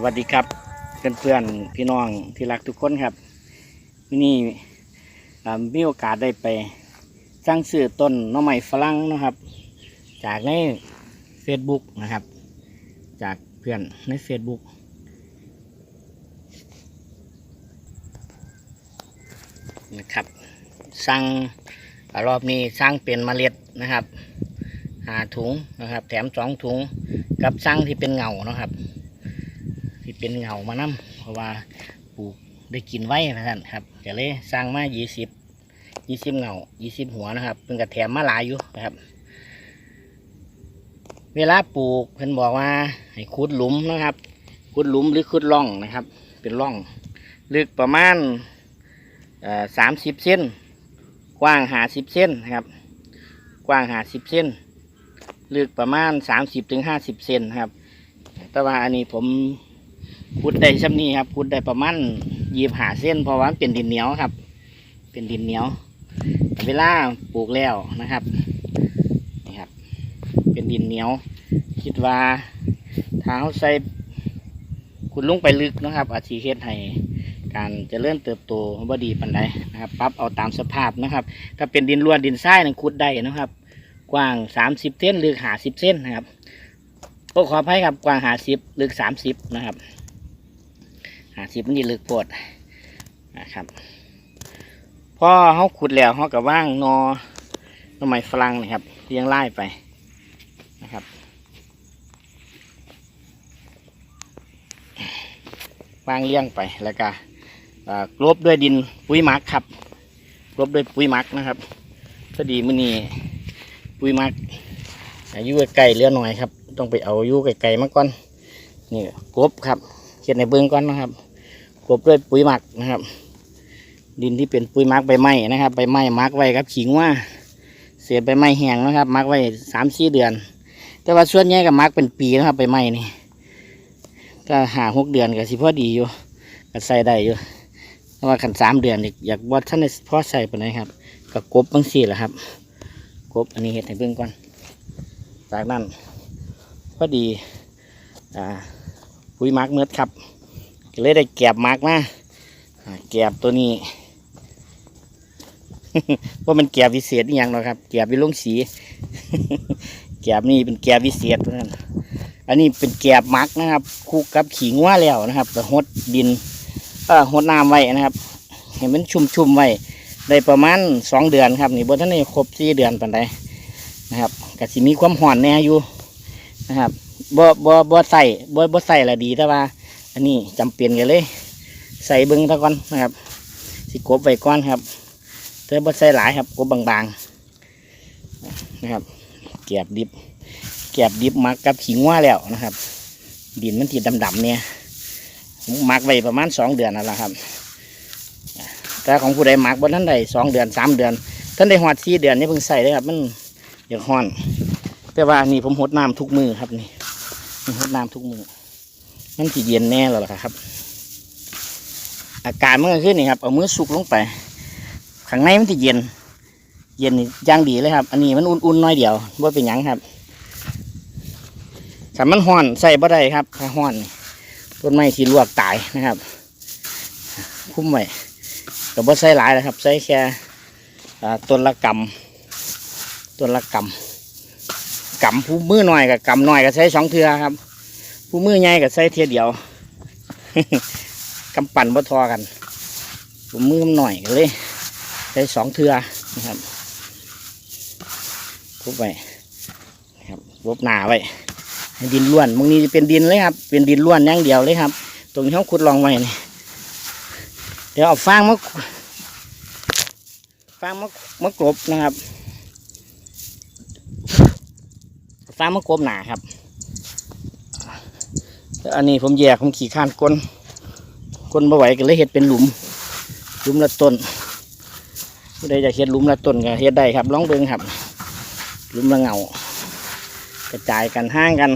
สวัสดีครับเพื่อนเพื่อนๆพี่น้องที่รักทุกคนครับวันนี้มีโอกาสได้ไปสร้างซื้อต้นน้อไม้ฝรั่งนะครับ จากใน Facebook นะครับ จากเพื่อนใน Facebook นะครับสร้างรอบนี้สร้างเป็นเมล็ดนะครับหาถุงนะครับ แถมสองถุงกับสร้างที่เป็นเงานะครับ ที่เป็นเงามานํเพราะว่าปลูกได้กินไว้นะท่านครับก็เลยสร้างมายี่สิบยี่สิบเงายี่สิบหัวนะครับเป็นกระแถมมาหลายอยู่นะครับ เวลาปลูกเพิ่นบอกว่าให้ขุดหลุมนะครับขุดหลุมหรือขุดร่องนะครับ เป็นร่อง ลึกประมาณสามสิบเซนกว้างหาสิบเซนนะครับ กว้างหาสิบเซนลึกประมาณสามสิบถึงห้าสิบเซนครับ แต่ว่าอันนี้ผม ขุดได้ช่ำนี้ครับขุดได้ประมาณยีบหาเส้นเพราะว่ามันเป็นดินเหนียวครับ เป็นดินเหนียว เวลาปลูกแล้วนะครับนี่ครับ เป็นดินเหนียว คิดว่าถ้าเขาใส่ขุดลงไปลึกนะครับ อาจจะเฮ็ดให้การจะเริญเติบโตบ่ดีปานใดนะครับปรับเอาตามสภาพนะครับ ถ้าเป็นดินล้วนดินทรายนั่นขุดได้นะครับ กว้าง30เซนหรือ50เซนนะครับโอ้ขออภัยครับกว้างหาสิบลึกสามสิบนะครับ หาสิบนี่ลึกโพดนะครับพอเขาขุดแล้วเขากับว่างนอหนไม้ฝรั่งนะครับเลี้ยงไล่ไปนะครับวางเลี้ยงไปแล้วก็กลบด้วยดินปุ๋ยมักครับกลบด้วยปุ๋ยมักนะครับพอดีมื่อนี้ปุ๋ยมักอายุไกลๆเหลือหน่อยครับ ต้องไปเอาอายุไกลๆมาก่อนนี่กบครับเขียนในเบื้องก่อนนะครับ กบด้วยปุ๋ยหมักนะครับ ดินที่เป็นปุ๋ยหมักใบไม้นะครับใบไม้มักไว้ครับขิงว่าเศษใบไม้แห้งนะครับมักไว้สามสี่เดือน แต่ว่าส่วนใหญ่ก็มักเป็นปีนะครับใบไม้นี่ก็หาหกเดือนก็สิพอดีอยู่ก็ใส่ได้อยู่แต่ว่าขันสามเดือนอยากวัดท่านในพ่อใส่ไปไหนครับก็กบบางสี่แหละครับ กบอันนี้เห็ดให้เบื้องก่อน จากนั้นพอดีอ่าปุ๋ยหมักเมือดครับ ก็เลยได้แกบมักมาแกบตัวนี้ว่ามันแกบวิเศษอหย่างหรอครับแกบวิลงสี แกบนี่เป็นแกบวิเศษนั้นอันนี้เป็นแกบหมักนะครับคลุกกับขิงว่าแล้วนะครับแต่หดดินเออหดน้ำไว้นะครับ เห็นมันชุ่มๆไว้ได้ประมาณสองเดือนครับนี่บนท่านนี่ครบสี่เดือนปันใดนะครับก็สิมีความห่อนแน่อยู่นะครับบ่บ่บ่ใส่บ่บ่ใส่ละดีแต่ว่า อันนี้จำเป็นกันเลย ใส่เบิ้งเท่าก่อนนะครับสิกบไว้ก่อนครับแต่บ่ใส่หลายครับกบบางๆนะครับเก็บดิบเก็บดิบมักกับขิงว่าแล้วนะครับ ดินมันที่ดำๆเนี่ยมักไว้ประมาณสองเดือนนั่นแหละครับแต่ของผู้ใดมักบนท่านใดสองเดือนสามเดือน ท่านใดหอดสี่เดือนนี่เพิ่งใส่เลยครับ มันอยากห้อน แต่ว่านนี้ผมหดน้ำทุกมือครับนี่หดน้ำทุกมือ มันที่เย็นแน่แล้วล่ะครับ อาการมันก็ขึ้นนี่ครับเอามือสุกลงไปข้างในมันที่เย็น เย็นย่างดีเลยครับ อันนี้มันอุ่นๆน้อยเดียวว่าเป็นยังครับถ้ามันห้อนใส่บ่ได้ครับถ้าห้อนต้นไม้ที่ลวกตายนะครับ คุ้มไว้ก็บ่ใส่หลายนะครับ ใส่แค่ต้นละกำตัวละกำกำผู้มือหน่อยกับกำหน่อยก็ใช้สองเทือครับ ผู้มือใหญ่ก็ใช้เทียเดียว กำปั่นบ่ทอกันผู้มือหน่อยก็เลยใช้สองเทือนะครับทุบไปนะครับรบหนาไว้ให้ดินล้วนมึงนี้จะเป็นดินเลยครับ เป็นดินล้วนอย่างเดียวเลยครับ ตรงที่เขาขุดลองไว้นี่เดี๋ยวเอาฟางมาฟางมามากรบนะครับฟ้ามะกรบหนาครับ อันนี้ผมแยกผมขี่ข้านก้นก้นบ่ไหวก็เลยเห็ดเป็นหลุม หลุมละต้นผู้ใดจะเห็ดหลุมละต้นก็เห็ดได้ครับลองเบิ่งครับ หลุมละเงากระจายกันห่างกัน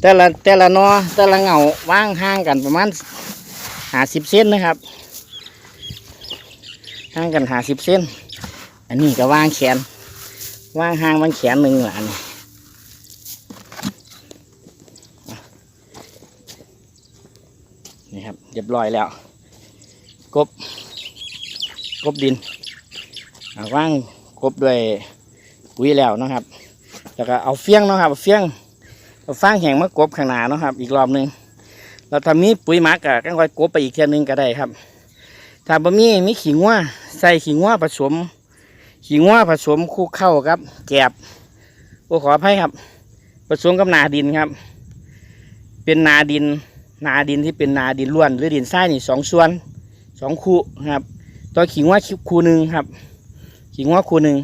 แต่ละแต่ละนอแต่ละเงาว่างห่างกันประมาณหาสิบเซนนะครับห่างกันหาสิบเซนอันนี้ก็ว่างแขนว่างห่างว่างแขนหนึ่งหละอันนี้ นี่ครั บร้อยแล้ว กบ กบดินอ่าว่างกบด้วยปุ๋ยแล้วนะครับ แล้วก็เอาเฟี้ยงนะครับเฟี้ยงเอาฟางแห้งมากบข้างหน้าเนาะครับ อีกรอบหนึ่งเราทำมีปุ๋ยหมักอะก็ค่อยกบไปอีกเทียนึงก็ได้ครับ ถ้าบะมีมีขิงว่าใส่ขิงว่าผสมขิงว่าผสมคลุกเข้าครับ แกบโอ้ขออภัยครับ ผสมกับนาดินครับ เป็นนาดิน นาดินที่เป็นนาดินล้วน หรือดินทรายนี่สองส่วนสองคู่ครับ ตัวขิงว่าคู่หนึ่งครับ ขิงว่าคู่หนึ่ง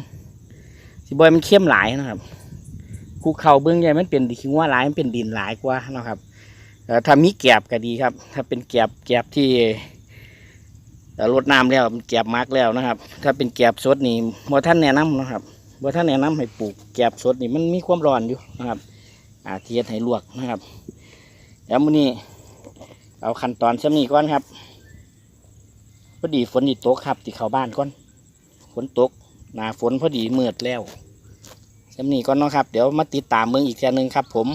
สิบอยมันเข้มหลายนะครับคูเขาเบื้องใหญ่มันเป็นขิงว่าหลายมันเป็นดินหลายกว่านะครับถ้ามีแกบก็ดีครับ ถ้าเป็นแกบแกบที่รดน้ำแล้วแกบมากแล้วนะครับ ถ้าเป็นแกบสดนี่บ่ท่านแนะนำนะครับบ่ท่านแนะนำให้ปลูกแกบสดนี่มันมีความร้อนอยู่นะครับอาเทียดให้ลวกนะครับ แล้วมื้อนี้ เอาขั้นตอนซ้ำนี้ก่อนครับพอดีฝนนี่ตกครับที่เข้าบ้านก่อนฝนตกหนาฝนพอดีมืดแล้วซ้ำนี้ก่อนเนาะครับ เดี๋ยวมาติดตามเมืองอีกเทียหนึงครับ ผม